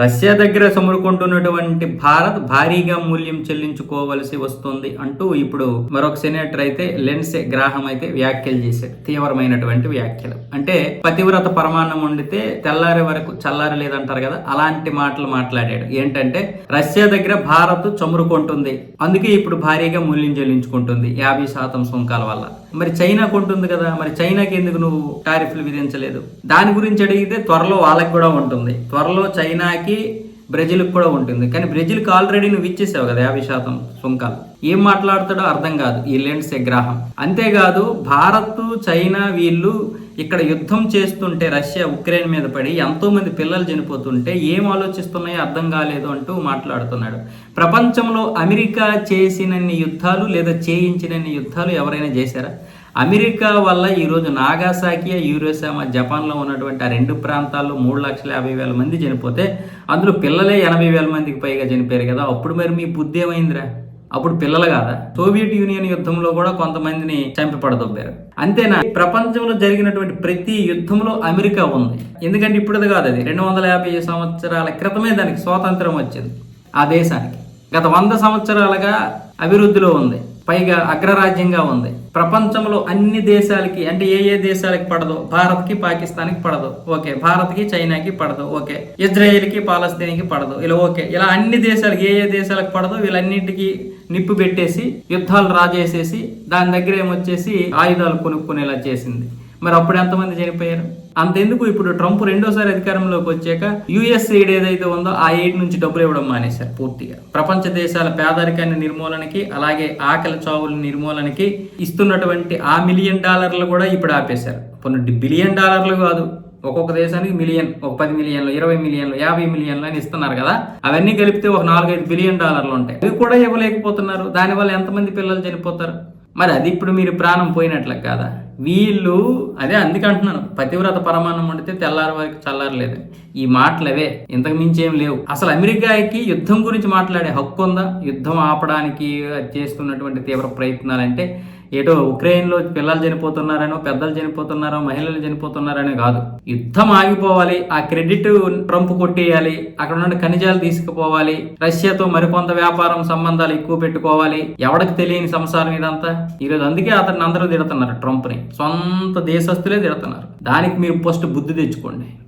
Russia దగ్గర సమురుకుంటున్నటువంటి భారత్ భారీగా మూల్యం చెల్లించుకోవలసి వస్తుంది అంటూ ఇప్పుడు మరొక సెనేటర్ అయితే లెన్సే గ్రాహం అయితే వ్యాఖ్యలు చేశాడు తీవ్రమైనటువంటి వ్యాఖ్యలు. అంటే పతివ్రత పరమాన్నం వండితే తెల్లారి వరకు చల్లారి లేదంటారు కదా అలాంటి మాటలు మాట్లాడాడు. ఏంటంటే రష్యా దగ్గర భారత్ చమురుకుంటుంది. అందుకే ఇప్పుడు భారీగా మూల్యం చెల్లించుకుంటుంది యాభై శాతం సుంకాల వల్ల. మరి చైనా కొంటుంది కదా మరి చైనాకి ఎందుకు నువ్వు టారిఫ్లు విధించలేదు? దాని గురించి అడిగితే త్వరలో వాళ్ళకి కూడా ఉంటుంది. త్వరలో చైనాకి బ్రెజిల్కి కూడా ఉంటుంది. కానీ బ్రెజిల్కి ఆల్రెడీ నువ్వు ఇచ్చేసావు కదా యాభై శాతం సుంకాలు. ఏం మాట్లాడతాడో అర్థం కాదు. ఈ లెండ్స్ గ్రాహం. అంతేకాదు భారత్ చైనా వీళ్ళు ఇక్కడ యుద్ధం చేస్తుంటే రష్యా ఉక్రెయిన్ మీద పడి ఎంతోమంది పిల్లలు చనిపోతుంటే ఏం ఆలోచిస్తున్నాయో అర్థం కాలేదు అంటూ మాట్లాడుతున్నాడు. ప్రపంచంలో అమెరికా చేసినన్ని యుద్ధాలు లేదా చేయించినన్ని యుద్ధాలు ఎవరైనా చేశారా? అమెరికా వల్ల ఈరోజు నాగాసాకి యూరోసామా జపాన్లో ఉన్నటువంటి ఆ రెండు ప్రాంతాల్లో మూడు లక్షల యాభై వేల మంది చనిపోతే అందులో పిల్లలే ఎనభై వేల మందికి పైగా చనిపోయారు కదా. అప్పుడు మరి మీ బుద్ధి ఏమైందిరా? అప్పుడు పిల్లలు కాదా? సోవియట్ యూనియన్ యుద్ధంలో కూడా కొంతమందిని చంపి పడదొబ్బారు. అంతేనా? ప్రపంచంలో జరిగినటువంటి ప్రతి యుద్ధంలో అమెరికా ఉంది. ఎందుకంటే ఇప్పుడుది కాదు అది. రెండు వందల యాభై సంవత్సరాల క్రితమే దానికి స్వాతంత్రం వచ్చింది. ఆ దేశానికి. గత వంద సంవత్సరాలుగా అభివృద్ధిలో ఉంది. పైగా అగ్రరాజ్యంగా ఉంది. ప్రపంచంలో అన్ని దేశాలకి అంటే ఏ ఏ దేశాలకి పడదు? భారత్కి పాకిస్తాన్కి పడదు. ఓకే. భారత్కి చైనాకి పడదు. ఓకే. ఇజ్రాయేల్కి పాలస్తీన్కి పడదు. ఇలా ఓకే. ఇలా అన్ని దేశాలకి ఏ ఏ దేశాలకు పడదు? వీళ్ళన్నింటికి నిప్పు పెట్టేసి యుద్ధాలు రాజేసేసి దాని దగ్గర ఏమొచ్చేసి ఆయుధాలు కొనుక్కునేలా చేసింది. మరి అప్పుడు ఎంతమంది చనిపోయారు? అంతెందుకు ఇప్పుడు ట్రంప్ రెండోసారి అధికారంలోకి వచ్చాక యుఎస్ ఎయిడ్ ఏదైతే ఉందో ఆ ఎయిడ్ నుంచి డబ్బులు ఇవ్వడం మానేశారు పూర్తిగా. ప్రపంచ దేశాల పేదరికాన్ని నిర్మూలనకి అలాగే ఆకలి చావుల నిర్మూలనకి ఇస్తున్నటువంటి ఆ మిలియన్ డాలర్లు కూడా ఇప్పుడు ఆపేశారు. కొన్ని బిలియన్ డాలర్లు కాదు ఒక్కొక్క దేశానికి మిలియన్ ఒక పది మిలియన్లు ఇరవై మిలియన్లు యాభై మిలియన్లు అని ఇస్తున్నారు కదా. అవన్నీ కలిపితే ఒక నాలుగైదు బిలియన్ డాలర్లు ఉంటాయి. అవి కూడా ఇవ్వలేకపోతున్నారు. దానివల్ల ఎంతమంది పిల్లలు చనిపోతారు? మరి అది ఇప్పుడు మీరు ప్రాణం పోయినట్లే కాదా? వీళ్ళు అదే అందుకంటున్నాను పతివ్రత పరమాన్నం వండితే తెల్లారి వరకు చల్లారలేదు. ఈ మాటలు అవే ఇంతకు మించి ఏం లేవు. అసలు అమెరికాకి యుద్ధం గురించి మాట్లాడే హక్కు ఉందా? యుద్ధం ఆపడానికి చేస్తున్నటువంటి తీవ్ర ప్రయత్నాలంటే ఏటో ఉక్రెయిన్లో పిల్లలు చనిపోతున్నారనో పెద్దలు చనిపోతున్నారో మహిళలు చనిపోతున్నారనే కాదు. యుద్ధం ఆగిపోవాలి ఆ క్రెడిట్ ట్రంప్ కొట్టేయాలి అక్కడ నుండి ఖనిజాలు తీసుకుపోవాలి రష్యాతో మరికొంత వ్యాపారం సంబంధాలు ఎక్కువ పెట్టుకోవాలి ఎవడికి తెలియని సంసారం ఇదంతా? ఈరోజు అందుకే అతన్ని అందరూ తిడుతున్నారు ట్రంప్ని. సొంత దేశస్తులే తిడుతున్నారు. దానికి మీరు ఫస్ట్ బుద్ధి తెచ్చుకోండి.